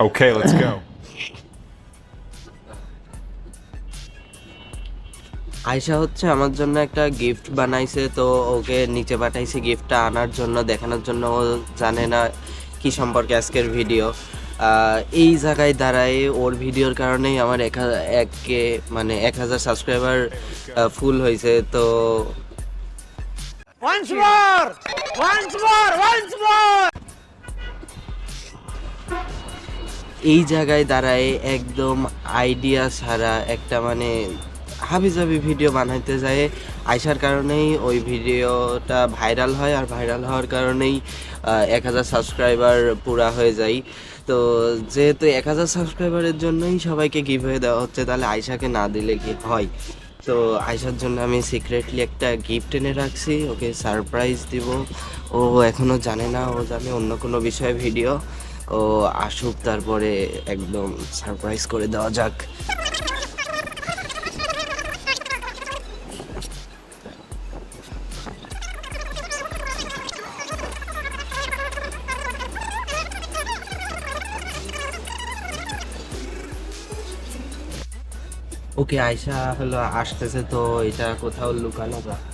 Okay, let's go. Ayesha হচ্ছে আমার জন্য একটা গিফট বানাইছে তো ওকে নিচে পাঠাইছে গিফটটা আনার জন্য দেখানোর জন্য ও জানে না কি সম্পর্কে আজকের ভিডিও এই জায়গায় দাঁড়ায় ওর ভিডিওর কারণেই আমার এক এককে মানে এক হাজার সাবস্ক্রাইবার ফুল হয়েছে তো Once more! Once more! Once more! এই জায়গায় দাঁড়ায় একদম আইডিয়া ছাড়া একটা মানে হাবিজাবি ভিডিও বানাইতে যায়। আইসার কারণেই ওই ভিডিওটা ভাইরাল হয় আর ভাইরাল হওয়ার কারণেই এক হাজার সাবস্ক্রাইবার পুরা হয়ে যায়। তো যেহেতু এক হাজার সাবস্ক্রাইবারের জন্যই সবাইকে হয়ে দেওয়া হচ্ছে, তাহলে আয়সাকে না দিলে কি হয়? তো আয়সার জন্য আমি সিক্রেটলি একটা গিফট এনে রাখছি, ওকে সারপ্রাইজ দিব। ও এখনও জানে না, ও জানে অন্য কোনো বিষয়ে ভিডিও ও আসুক তারপরে একদম সারপ্রাইজ করে দেওয়া যাক। ওকে আয়সা হলো, আসতেছে তো, এটা কোথাও লুকানো যাক।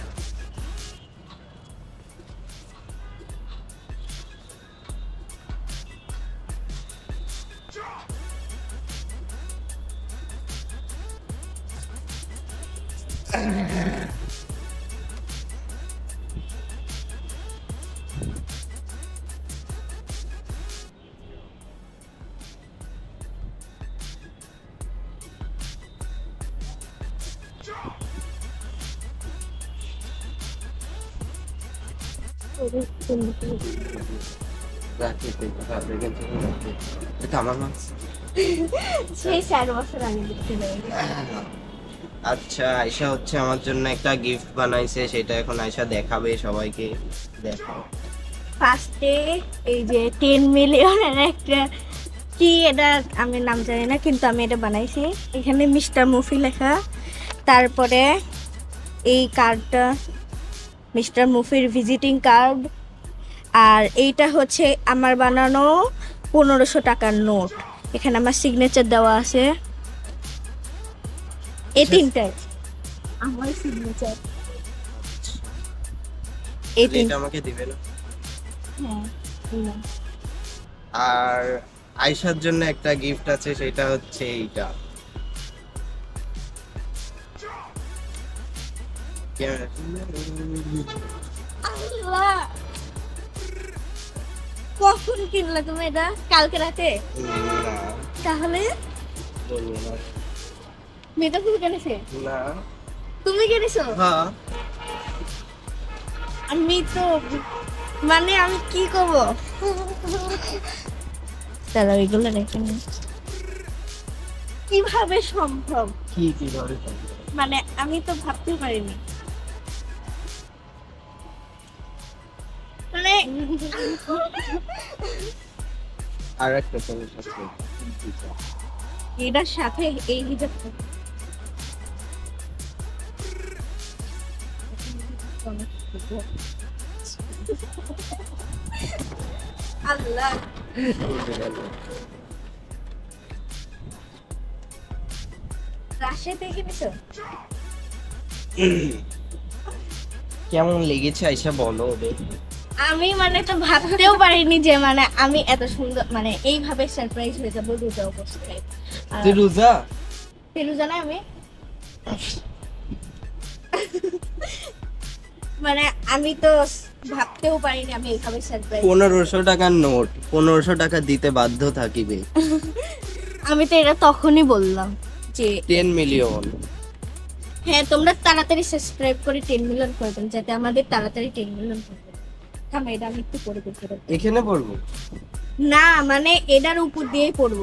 রাখি তুই কোথাও দেখেন তো রাখি। এটা আমার মাছ সেই চার বছর আগে দেখতে যাই আচ্ছা আয়সা হচ্ছে আমার জন্য একটা গিফট বানাইছে, সেটা এখন আয়সা দেখাবে সবাইকে। দেখাও ফার্স্টে এই যে টেন মিলিয়নের একটা, কি এটা আমি নাম জানি না, কিন্তু আমি এটা বানাইছি। এখানে মিস্টার মুফি লেখা। তারপরে এই কার্ডটা মিস্টার মুফির ভিজিটিং কার্ড আর এইটা হচ্ছে আমার বানানো পনেরোশো টাকার নোট এখানে আমার সিগনেচার দেওয়া আছে। এই তিনটায় আমার সিগনেচার এই তিন এটা আমাকে দিবে না। হ্যাঁ আর আয়সার জন্য একটা গিফট আছে সেটা হচ্ছে এইটা। কখন কিনলে তুমি এটা? কালকে রাতে? তাহলে? বলব না। মেয়েটা তুমি কিনেছে? না। তুমি কিনেছো? হ্যাঁ আমি তো মানে আমি কি করব? রেখে কীভাবে সম্ভব? কি কি করে সম্ভব? মানে আমি তো ভাবতে পারিনি। মানে আর একটা এটার সাথে এই হিজাব আল্লাহ কেমন লেগেছে আয়সা বলো ওদের? আমি মানে তো ভাবতেও পারিনি যে মানে আমি এত সুন্দর মানে এইভাবে সারপ্রাইজ হয়ে যাব রোজা অবস্থায় তুই রোজা? ফেলু জানা আমি? মানে আমি তো ভাবতেও পারিনি আমি এইভাবে সারপ্রাইজ পনেরোশো টাকার নোট পনেরোশো টাকা দিতে বাধ্য থাকিবে। আমি তো এটা তখনই বললাম যে টেন মিলিয়ন হ্যাঁ তোমরা তাড়াতাড়ি সাবস্ক্রাইব করে টেন মিলিয়ন করে দেন যাতে আমাদের তাড়াতাড়ি টেন মিলিয়ন করে দেন থাম এটা আমি একটু করে দেখতে পারি। এখানে পড়ব? না মানে এটার উপর দিয়েই পড়ব।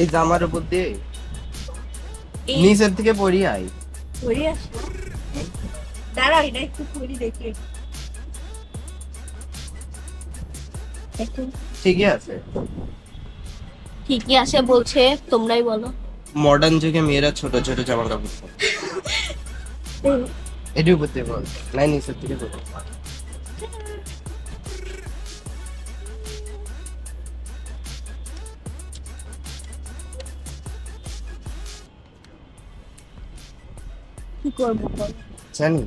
এই জামার উপর দিয়ে? এই নিচের থেকে পড়ি আই পড়ি আসো। ঠিকই আছে। ঠিকই আছে বলছে তোমরাই বলো। মডার্ন যুগে মেয়েরা ছোট ছোট জামা কাপড় পরে। বল। নাই নিচের থেকে করতে কি করব জানি।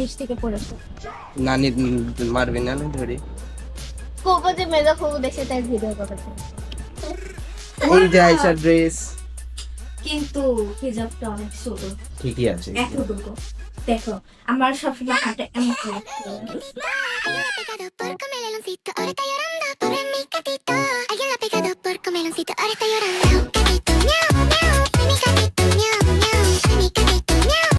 নিচ থেকে পড়েছে নানি মারবি না ধরে যে মেজা দেখে তাই ভিডিও করেছে এই যে ড্রেস কিন্তু হিজাবটা অনেক ছোট ঠিকই আছে এতটুকু দেখো আমার সবসময় হাতে এমন করে